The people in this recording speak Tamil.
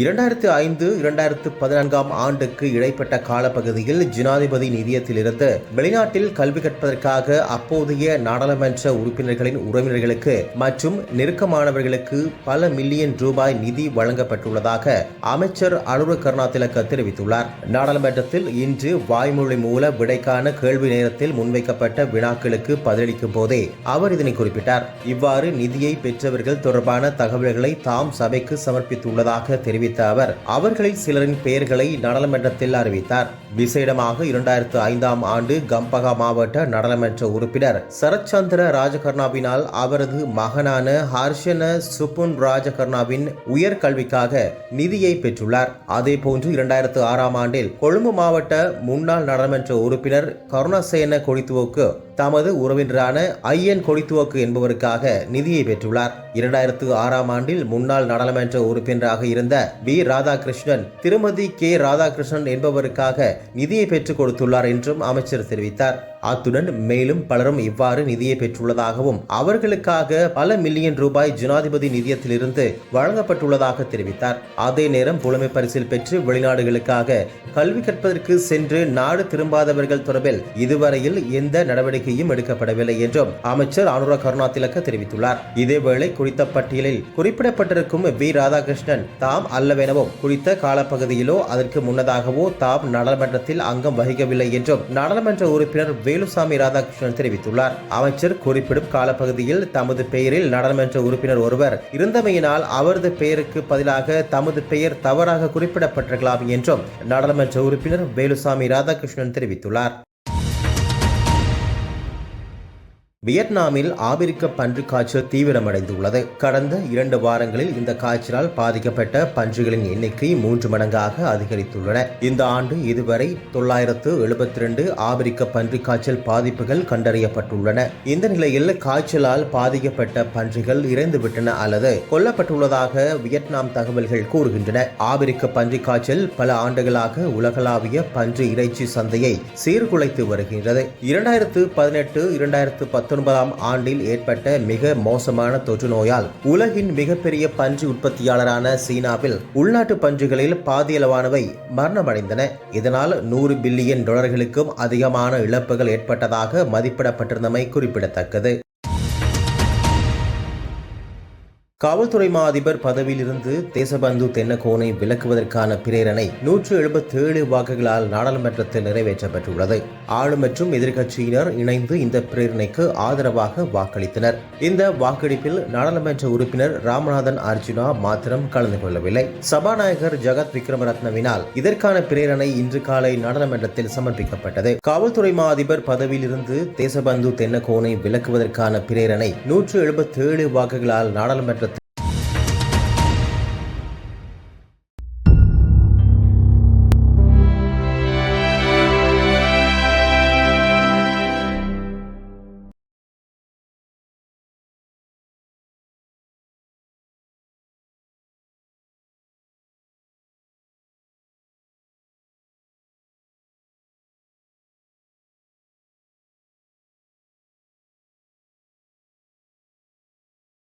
இரண்டாயிரத்து ஐந்து இரண்டாயிரத்து பதினான்காம் ஆண்டுக்கு இடைப்பட்ட காலப்பகுதியில் ஜனாதிபதி நிதியத்திலிருந்து வெளிநாட்டில் கல்வி கற்பதற்காக அப்போதைய நாடாளுமன்ற உறுப்பினர்களின் உறவினர்களுக்கு மற்றும் நெருக்கமானவர்களுக்கு பல மில்லியன் ரூபாய் நிதி வழங்கப்பட்டுள்ளதாக அமைச்சர் அனுர கருணாதிலக்க தெரிவித்துள்ளார். நாடாளுமன்றத்தில் இன்று வாய்மொழி மூல விடைக்கான கேள்வி நேரத்தில் முன்வைக்கப்பட்ட வினாக்களுக்கு பதிலளிக்கும் போதே அவர் இதனை குறிப்பிட்டார். இவ்வாறு நிதியை பெற்றவர்கள் தொடர்பான தகவல்களை தாம் சபைக்கு சமர்ப்பித்துள்ளதாக தெரிவித்தார். தெரிவித்த அவர் அவர்களில் சிலரின் பெயர்களை நாடாளுமன்றத்தில் அறிவித்தார். விசேடமாக இரண்டாயிரத்து ஐந்தாம் ஆண்டு கம்பகா மாவட்ட நாடாளுமன்ற உறுப்பினர் சரத்சந்திர ராஜகர்ணாவினால் அவரது மகனான ஹர்ஷன சுப்புன் ராஜகர்ணாவின் உயர்கல்விக்காக நிதியை பெற்றுள்ளார். அதே போன்று இரண்டாயிரத்து ஆறாம் ஆண்டில் கொழும்பு மாவட்ட முன்னாள் நாடாளுமன்ற உறுப்பினர் கருணாசேன கொடித்துவோக்கு தமது உறவினரான ஐயன் கொடித்துவக்கு என்பவருக்காக நிதியை பெற்றுள்ளார். இரண்டாயிரத்து ஆறாம் ஆண்டில் முன்னாள் நாடாளுமன்ற உறுப்பினராக இருந்த வி. ராதாகிருஷ்ணன். திருமதி கே. ராதாகிருஷ்ணன் என்பவருக்காக நிதியை பெற்றுக் கொடுத்துள்ளார் என்றும் அமைச்சர் தெரிவித்தார். அத்துடன் மேலும் பலரும் இவ்வாறு நிதியை பெற்றுள்ளதாகவும் அவர்களுக்காக பல மில்லியன் ரூபாய் ஜனாதிபதி நிதியத்திலிருந்து வழங்கப்பட்டுள்ளதாக தெரிவித்தார். அதே நேரம் புலமை பரிசில் பெற்று வெளிநாடுகளுக்காக கல்வி கற்பதற்கு சென்று நாடு திரும்பாதவர்கள் தொடர்பில் இதுவரையில் எந்த நடவடிக்கையும் எடுக்கப்படவில்லை என்றும் அமைச்சர் அனுரா கருணாதிலக்க தெரிவித்துள்ளார். இதேவேளை குறித்த பட்டியலில் குறிப்பிடப்பட்டிருக்கும் வி. ராதாகிருஷ்ணன் தாம் அல்லவெனவும் குறித்த காலப்பகுதியிலோ அதற்கு முன்னதாகவோ தாம் நாடாளுமன்றத்தில் அங்கம் வகிக்கவில்லை என்றும் நாடாளுமன்ற உறுப்பினர் வேலுசாமி ராதாகிருஷ்ணன் தெரிவித்துள்ளார். அமைச்சர் குறிப்பிடும் காலப்பகுதியில் தமது பெயரில் நாடாளுமன்ற உறுப்பினர் ஒருவர் இருந்தமையினால் அவரது பெயருக்கு பதிலாக தமது பெயர் தவறாக குறிப்பிடப்பட்டிருக்கலாம் என்றும் நாடாளுமன்ற உறுப்பினர் வேலுசாமி ராதாகிருஷ்ணன் தெரிவித்துள்ளார். வியட்நாமில் ஆபிரிக்க பன்றி காய்ச்சல் தீவிரமடைந்துள்ளது. கடந்த இரண்டு வாரங்களில் இந்த காய்ச்சலால் பாதிக்கப்பட்ட பன்றிகளின் எண்ணிக்கை மூன்று மடங்காக அதிகரித்துள்ளன. இந்த ஆண்டு இதுவரை தொள்ளாயிரத்து எழுபத்தி ரெண்டு ஆபிரிக்க பன்றி காய்ச்சல் பாதிப்புகள் கண்டறியப்பட்டுள்ளன. இந்த நிலையில் காய்ச்சலால் பாதிக்கப்பட்ட பன்றிகள் இறந்துவிட்டன அல்லது கொல்லப்பட்டுள்ளதாக வியட்நாம் தகவல்கள் கூறுகின்றன. ஆபிரிக்க பன்றி காய்ச்சல் பல ஆண்டுகளாக உலகளாவிய பன்றி இறைச்சி சந்தையை சீர்குலைத்து வருகின்றது. இரண்டாயிரத்து பதினெட்டு இரண்டாயிரத்து பத்தொன்பதாம் ஆண்டில் ஏற்பட்ட மிக மோசமான தொற்று நோயால் உலகின் மிகப்பெரிய பன்றி உற்பத்தியாளரான சீனாவில் உள்நாட்டு பன்றிகளில் பாதியளவானவை மரணமடைந்தன. இதனால் நூறு பில்லியன் டாலர்களுக்கும் அதிகமான இழப்புகள் ஏற்பட்டதாக மதிப்பிடப்பட்டிருந்தமை குறிப்பிடத்தக்கது. காவல்துறை மா அதிபர் பதவியிலிருந்து தேசபந்து தென்னகோனை விலக்குவதற்கான பிரேரணை நூற்று எழுபத்தி ஏழு வாக்குகளால் நாடாளுமன்றத்தில் நிறைவேற்றப்பட்டுள்ளது. ஆளும் மற்றும் எதிர்க்கட்சியினர் இணைந்து இந்த பிரேரணைக்கு ஆதரவாக வாக்களித்தனர். இந்த வாக்கெடுப்பில் நாடாளுமன்ற உறுப்பினர் ராமநாதன் அர்ஜுனா மாத்திரம் கலந்து கொள்ளவில்லை. சபாநாயகர் ஜெகத் விக்ரமரத்னவினால் இதற்கான பிரேரணை இன்று காலை நாடாளுமன்றத்தில் சமர்ப்பிக்கப்பட்டது. காவல்துறை மா அதிபர் பதவியிலிருந்து தேசபந்து தென்னகோனை விலக்குவதற்கான பிரேரணை நூற்று எழுபத்தேழு வாக்குகளால் நாடாளுமன்ற